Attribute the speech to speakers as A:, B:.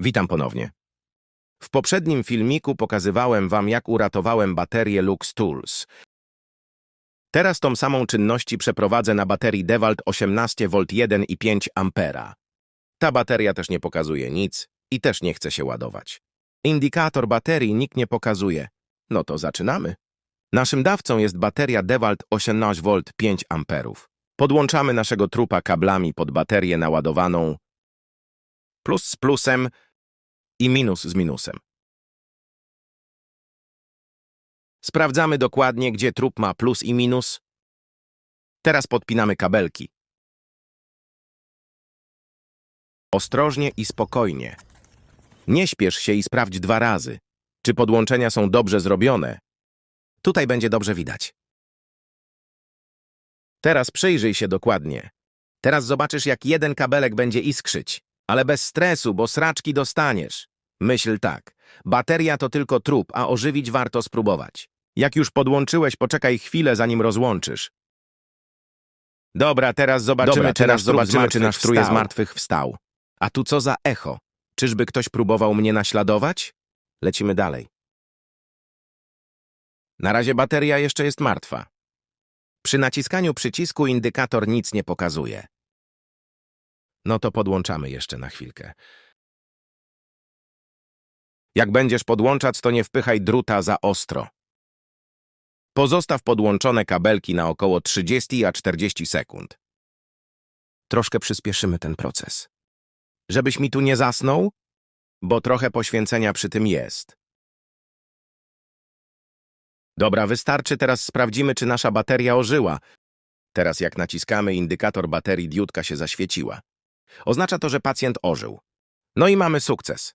A: Witam ponownie. W poprzednim filmiku pokazywałem Wam, jak uratowałem baterię Lux Tools. Teraz tą samą czynności przeprowadzę na baterii Dewalt 18V 1,5 A. Ta bateria też nie pokazuje nic i też nie chce się ładować. Indikator baterii nikt nie pokazuje. No to zaczynamy. Naszym dawcą jest bateria Dewalt 18V 5 A. Podłączamy naszego trupa kablami pod baterię naładowaną plus z plusem i minus z minusem. Sprawdzamy dokładnie, gdzie trup ma plus i minus. Teraz podpinamy kabelki. Ostrożnie i spokojnie. Nie śpiesz się i sprawdź dwa razy, czy podłączenia są dobrze zrobione. Tutaj będzie dobrze widać. Teraz przyjrzyj się dokładnie. Teraz zobaczysz, jak jeden kabelek będzie iskrzyć. Ale bez stresu, bo sraczki dostaniesz. Myśl tak. Bateria to tylko trup, a ożywić warto spróbować. Jak już podłączyłeś, poczekaj chwilę, zanim rozłączysz. Dobra, teraz zobaczymy,
B: Dobra,
A: czy,
B: teraz
A: nasz zobaczymy, czy nasz
B: wstał.
A: martwych wstał. A tu co za echo? Czyżby ktoś próbował mnie naśladować? Lecimy dalej. Na razie bateria jeszcze jest martwa. Przy naciskaniu przycisku indykator nic nie pokazuje. No to podłączamy jeszcze na chwilkę. Jak będziesz podłączać, to nie wpychaj druta za ostro. Pozostaw podłączone kabelki na około 30 a 40 sekund. Troszkę przyspieszymy ten proces. Żebyś mi tu nie zasnął, bo trochę poświęcenia przy tym jest. Dobra, wystarczy, teraz sprawdzimy, czy nasza bateria ożyła. Teraz jak naciskamy, indykator baterii diodka się zaświeciła. Oznacza to, że pacjent ożył. No i mamy sukces.